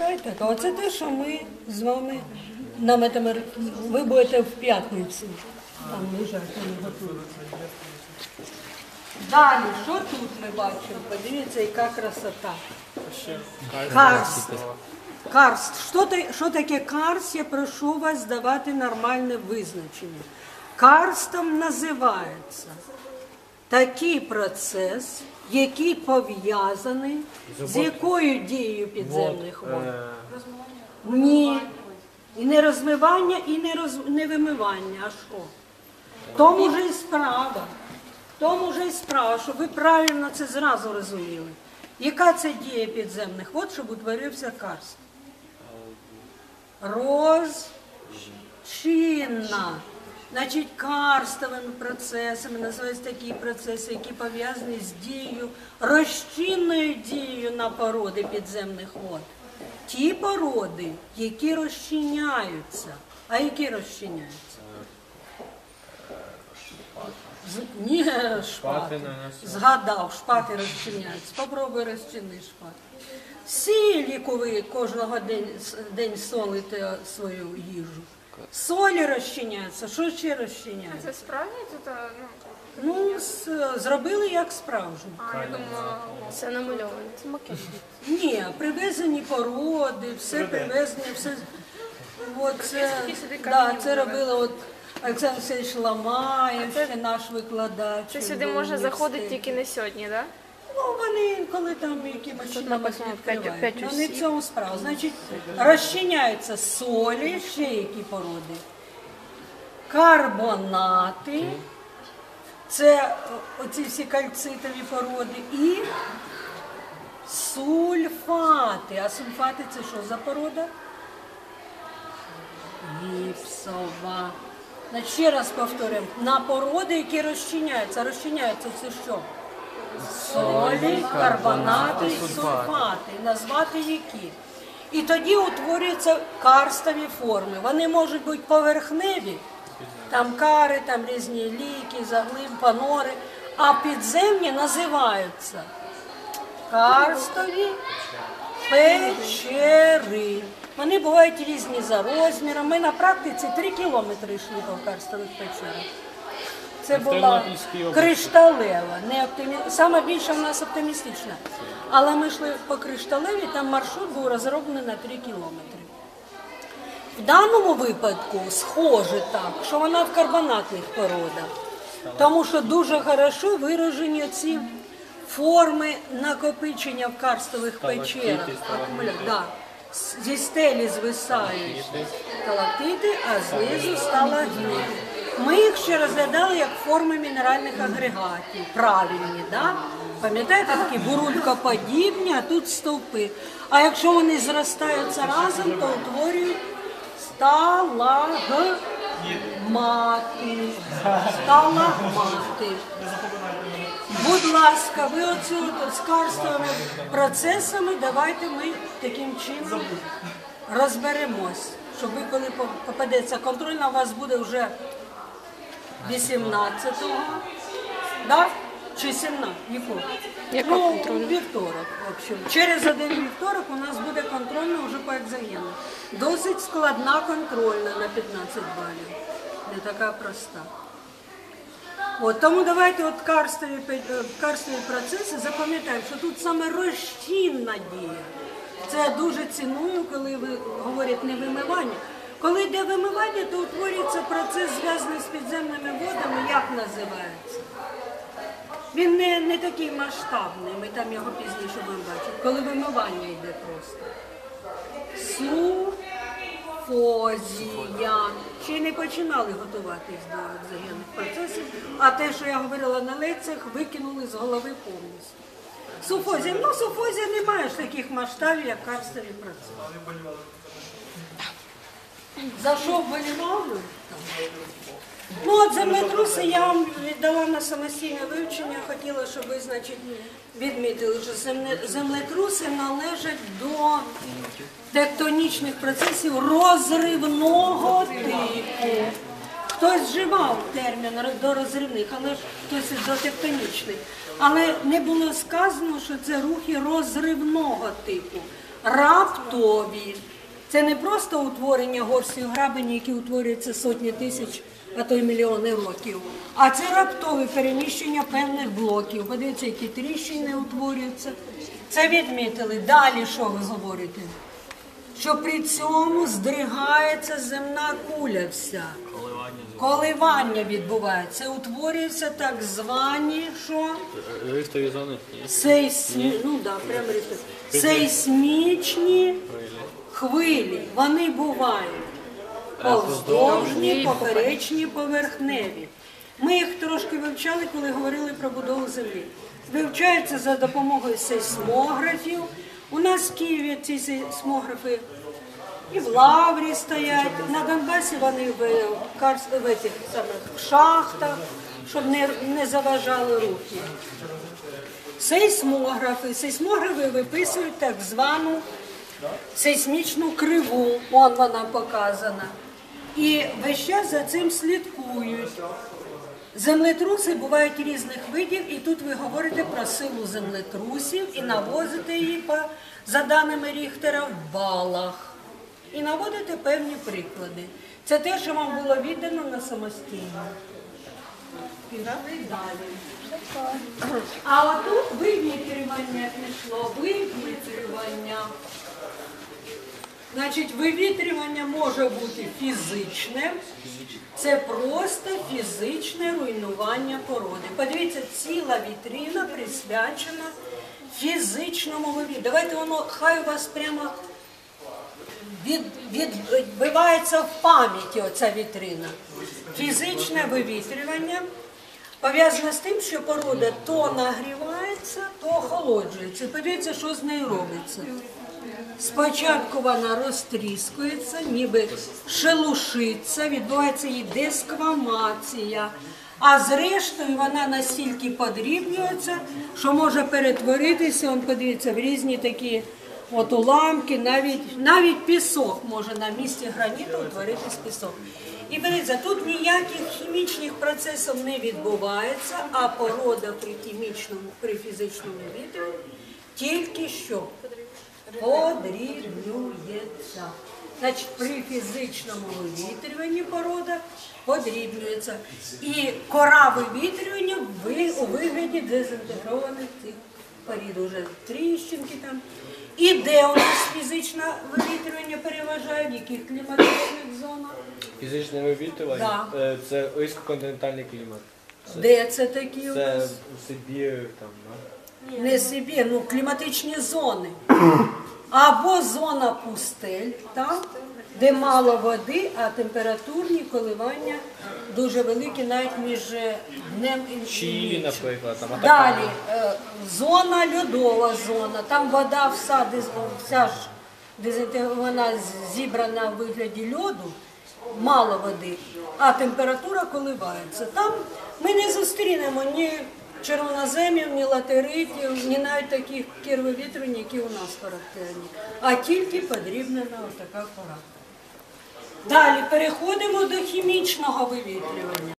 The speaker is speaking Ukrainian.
Так, так. Оце те, що ми з вами на метамер... Ви будете в п'ятницю. Там лежать, вони готуються. Далі, що тут ми бачимо? Подивіться, яка красота. Карст. Карст. Що, та- що таке карст? Я прошу вас давати нормальне визначення. Карстом називається такий процес, який пов'язаний з якою дією підземних вод? Ні. І не розмивання, і не, роз... не вимивання. А що? Тому же і справа. В Тому же і справа, щоб ви правильно це зразу розуміли. Яка це дія підземних вод, щоб утворився карст? Розчинна. Значить, карстовими процесами називаються такі процеси, які пов'язані з дією, розчинною дією на породи підземних вод. Ті породи, які розчиняються. А які розчиняються? Ні, шпати. Згадав, шпати розчиняються. Попробуй розчини шпати. Сіль, яку ви кожного день, день солите свою їжу. Солі розчиняються. Що ще розчиняється? Це справді тут, ну, Ну, зробили як справжню. а, я думала, Це намальовано. Це макет. Ні, привезені породи, все привезені, все. От це, да, це робили от Олександр Васильович Ламаєв, ще наш викладач. це сюди може заходити тільки не сьогодні, так? Ну, вони коли там якимось чином написано відкривають. п'ять Ну, не в цьому справа. Значить, розчиняються солі, ще які породи. Карбонати. Це о, оці всі кальцитові породи. І сульфати. А сульфати це що за порода? Гіпсова. Значить, ще раз повторюємо. На породи, які розчиняються. Розчиняються це що? Солі, карбонати, сульфати. Назвати які. І тоді утворюються карстові форми. Вони можуть бути поверхневі, там кари, там різні ліки, заглиб, панори, а підземні називаються карстові печери. Вони бувають різні за розміром. Ми на практиці 3 кілометри йшли по карстових печерах. Це була кришталева, не оптимі... саме більше в нас оптимістична. Але ми йшли по кришталеві, там маршрут був розроблений на 3 кілометри. В даному випадку схоже так, що вона в карбонатних породах, тому що дуже хорошо виражені ці форми накопичення в карстових печерах. Да. Зі стелі звисають сталактити, а знизу сталагміти. Ми їх ще розглядали як форми мінеральних агрегатів, правильні, да? Пам'ятаєте, такі бурулькоподібні, а тут стовпи. А якщо вони зростаються разом, то утворюють сталагмати. Сталагмати. Будь ласка, ви оцю карстовими процесами давайте ми таким чином розберемось. Щоб ви, коли попадеться контрольна, у вас буде вже 18-го, да? чи 17? Яку? Яка ну, контрольна? Вівторок, в общем. Через один вівторок у нас буде контрольна вже по екзогену. Досить складна контрольна на 15 балів. Не така проста. От, тому давайте от карстові, пе- е, карстові процеси запам'ятаємо, що тут саме розчинна дія. Це я дуже ціную, коли ви говорять не вимивання. Коли йде вимивання, то утворюється процес, зв'язаний з підземними водами, як називається? Він не, не такий масштабний, ми там його пізніше будемо бачити, коли вимивання йде просто. Суфозія. Ще й не починали готуватись до екзогенних процесів, а те, що я говорила на лекціях, викинули з голови повністю. Суфозія. Ну, суфозія не має ж таких масштабів, як карстові процеси. За що вболівали? Ну, от землетруси я вам віддала на самостійне вивчення, хотіла, щоб ви, значить, відмітили, що землетруси належать до тектонічних процесів розривного типу. Хтось вживав термін до розривних, але хтось до тектонічних. Але не було сказано, що це рухи розривного типу. раптові. Це не просто утворення горстів грабень, які утворюються сотні тисяч, а то й мільйони років. А це раптове переміщення певних блоків. Подивіться, які тріщини утворюються. Це відмітили. Далі що ви говорите? Що при цьому здригається земна куля вся. Коливання відбувається, утворюються так звані що? Рифтові зони? Ні. Сейсмі... Ну, да. Сейсмічні хвилі. Вони бувають повздовжні, поперечні, поверхневі. Ми їх трошки вивчали, коли говорили про будову землі. Вивчаються за допомогою сейсмографів. У нас в Києві ці сейсмографи і в Лаврі стоять. На Донбасі вони в, карс... в, этих самих шахтах, щоб не, не заважали рухи. Сейсмографи. Сейсмографи виписують так звану сейсмічну криву. Вон вона показана. І весь час за цим слідкують. Землетруси бувають різних видів, і тут ви говорите про силу землетрусів і навозите її за даними Ріхтера в балах. І наводите певні приклади. Це те, що вам було віддано на самостійно. Пішли далі. А отут вивітрювання пішло, вивітрювання. Значить, вивітрювання може бути фізичне, це просто фізичне руйнування породи. Подивіться, ціла вітрина присвячена фізичному вивітрюванню. Давайте воно хай у вас прямо від, відбивається в пам'яті оця вітрина. Фізичне вивітрювання пов'язане з тим, що порода то нагрівається, то охолоджується. Подивіться, що з нею робиться. Спочатку вона розтріскується, ніби шелушиться, відбувається її десквамація. А зрештою вона настільки подрібнюється, що може перетворитися, он подивіться, в різні такі от уламки, навіть, навіть пісок може на місці граніту утворитись пісок. І дивіться, тут ніяких хімічних процесів не відбувається, а порода при хімічному, при фізичному вітрі тільки що подрібнюється. Значить, при фізичному вивітрюванні порода подрібнюється. І кора вивітрювання у вигляді дезінтегрованих цих порід, уже тріщинки там. І де у нас фізичне вивітрювання переважає, в яких кліматичних зонах? Фізичне вивітрювання Да. е, це висококонтинентальний клімат. Де це такі у Це у Сибір, там, да? Не Сибір, ну кліматичні зони. Або зона пустель, там, де мало води, а температурні коливання дуже великі, навіть між е, днем і Чилі, ніччю. наприклад, там Атакама. Далі е, зона льодова зона. Там вода вся, дез- вся ж дезінте- вона з- зібрана в вигляді льоду, мало води, а температура коливається. Там ми не зустрінемо ні червоноземів, ні латеритів, ні навіть таких кірвовітрень, які у нас характерні, а тільки подрібнена отака пора. Далі переходимо до хімічного вивітрювання.